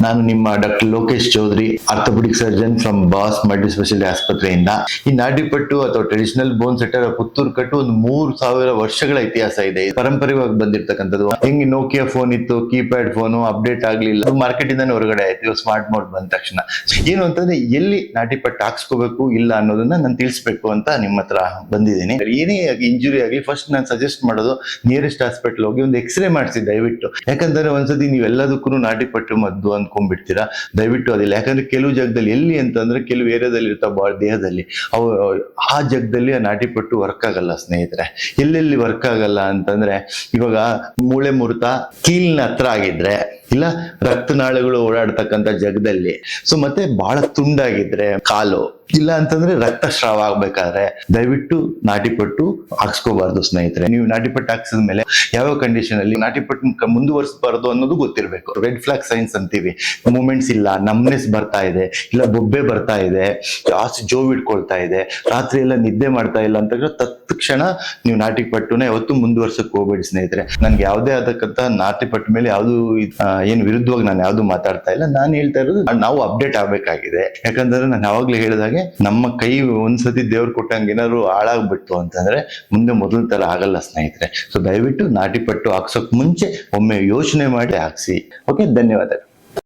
ನಾನು ನಿಮ್ಮ doctor Lokesh Chaudhary, orthopaedic surgeon from Boss multi speciality ಆಸ್ಪತ್ರೆಯಿಂದ. ಈ ನಾಡಿಪಟ್ಟು ಅಥವಾ ಟ್ರೆಡಿಷನಲ್ ಬೋನ್ ಸೆಟರ್ ಪುತ್ತೂರು ಕಟ್ಟು ಒಂದು ಮೂರು ಸಾವಿರ ವರ್ಷಗಳ ಇತಿಹಾಸ ಇದೆ. ಪರಂಪರೆವಾಗಿ ಬಂದಿರತಕ್ಕಂಥದ್ದು. ಹೆಂಗೆ ನೋಕಿಯಾ ಫೋನ್ ಇತ್ತು ಕೀಪ್ಯಾಡ್ ಫೋನು ಅಪ್ಡೇಟ್ ಆಗ್ಲಿಲ್ಲ. ಮಾರ್ಕೆಟ್ ಇಂದಾನೆ ಹೊರಗಡೆ ಆಯ್ತು. ಸ್ಮಾರ್ಟ್ ಮೋಡ್ ಬಂದ ತಕ್ಷಣ. ಏನು ಅಂತಂದ್ರೆ, ಎಲ್ಲಿ ನಾಟಿಪಟ್ಟು ಹಾಕ್ಸ್ಕೋಬೇಕು ಇಲ್ಲ ಅನ್ನೋದನ್ನ ನಾನು ತಿಳಿಸ್ಬೇಕು ಅಂತ ನಿಮ್ಮ ಹತ್ರ ಬಂದಿದ್ದೀನಿ. ಏನೇ ಇಂಜುರಿ ಆಗಲಿ ಫಸ್ಟ್ ನಾನು ಸಜೆಸ್ಟ್ ಮಾಡೋದು ನಿಯರೆಸ್ಟ್ ಹಾಸ್ಪಿಟಲ್ ಹೋಗಿ ಒಂದು ಎಕ್ಸ್ರೇ ಮಾಡಿಸಿ ದಯವಿಟ್ಟು. ಯಾಕಂದ್ರೆ ಒಂದ್ಸತಿ ನೀವೆಲ್ಲದಕ್ಕೂ ನಾಟಿಪಟ್ಟು ಮದ್ದು ಅಂದ್ಕೊಂಡ್ಬಿಡ್ತೀರಾ ದಯವಿಟ್ಟು ಅದಿಲ್ಲ. ಯಾಕಂದ್ರೆ ಕೆಲವು ಜಾಗದಲ್ಲಿ ಎಲ್ಲಿ ಅಂತಂದ್ರೆ ಕೆಲವು ಏರಿಯಾದಲ್ಲಿ ಇರ್ತಾವ ಬಾ ದೇಹದಲ್ಲಿ, ಅವು, ಆ ಜಾಗದಲ್ಲಿ ಆ ನಾಟಿಪಟ್ಟು ವರ್ಕ್ ಆಗಲ್ಲ ಸ್ನೇಹಿತರೆ. ಎಲ್ಲೆಲ್ಲಿ ವರ್ಕ್ ಆಗಲ್ಲ ಅಂತಂದ್ರೆ ಇವಾಗ ಮೂಳೆ ಮುರಿತ ಕೀಲಿನ ಹತ್ರ ಆಗಿದ್ರೆ ಇಲ್ಲ ರಕ್ತನಾಳಗಳು ಓಡಾಡ್ತಕ್ಕಂಥ ಜಗದಲ್ಲಿ. ಸೊ ಮತ್ತೆ ಬಹಳ ತುಂಡಾಗಿದ್ರೆ ಕಾಲು. ಇಲ್ಲ ಅಂತಂದ್ರೆ ರಕ್ತಸ್ರಾವ ಆಗ್ಬೇಕಾದ್ರೆ ದಯವಿಟ್ಟು ನಾಟಿಪಟ್ಟು ಹಾಕ್ಸ್ಕೋಬಾರ್ದು ಸ್ನೇಹಿತರೆ. ನೀವು ನಾಟಿಪಟ್ಟು ಹಾಕ್ಸಿದ ಮೇಲೆ ಯಾವ ಕಂಡೀಷನ್ ಅಲ್ಲಿ ನಾಟಿಪಟ್ಟು ಮುಂದುವರಿಸಬಾರ್ದು ಅನ್ನೋದು ಗೊತ್ತಿರಬೇಕು. ರೆಡ್ ಫ್ಲಾಗ್ ಸೈನ್ಸ್ ಅಂತೀವಿ. ಮೂಮೆಂಟ್ಸ್ ಇಲ್ಲ ನಮ್ನೆಸ್ ಬರ್ತಾ ಇದೆ, ಇಲ್ಲ ಬೊಬ್ಬೆ ಬರ್ತಾ ಇದೆ, ಜಾಸ್ತಿ ಜೋವ್ ಇಟ್ಕೊಳ್ತಾ ಇದೆ, ರಾತ್ರಿ ಎಲ್ಲ ನಿದ್ದೆ ಮಾಡ್ತಾ ಇಲ್ಲ ಅಂತ ತತ್ಕ್ಷಣ ನೀವು ನಾಟಿಪಟ್ಟುನ ಯಾವತ್ತೂ ಮುಂದುವರ್ಸಕ್ ಹೋಗ್ಬೇಡಿ ಸ್ನೇಹಿತರೆ. ನನ್ಗೆ ಯಾವುದೇ ಆದಕ್ಕಂತ ನಾಟಿಪಟ್ಟು ಮೇಲೆ ಯಾವುದು ಏನು ವಿರುದ್ಧವಾಗಿ ನಾನು ಯಾವ್ದು ಮಾತಾಡ್ತಾ ಇಲ್ಲ, ನಾನು ಹೇಳ್ತಾ ಇರೋದು ನಾವು ಅಪ್ಡೇಟ್ ಆಗ್ಬೇಕಾಗಿದೆ. ಯಾಕಂದ್ರೆ ನಾನು ಯಾವಾಗ್ಲೂ ಹೇಳಿದಾಗೆ ನಮ್ಮ ಕೈ ಒಂದ್ಸತಿ ದೇವ್ರು ಕೊಟ್ಟಂಗೆ ಏನಾದ್ರು ಹಾಳಾಗ್ಬಿಟ್ಟು ಅಂತಂದ್ರೆ ಮುಂದೆ ಮೊದಲ ತರ ಆಗಲ್ಲ ಸ್ನೇಹಿತರೆ. ಸೊ ದಯವಿಟ್ಟು ನಾಟಿಪಟ್ಟು ಹಾಕ್ಸೋಕ್ ಮುಂಚೆ ಒಮ್ಮೆ ಯೋಚನೆ ಮಾಡಿ ಹಾಕ್ಸಿ. ಓಕೆ ಧನ್ಯವಾದಗಳು.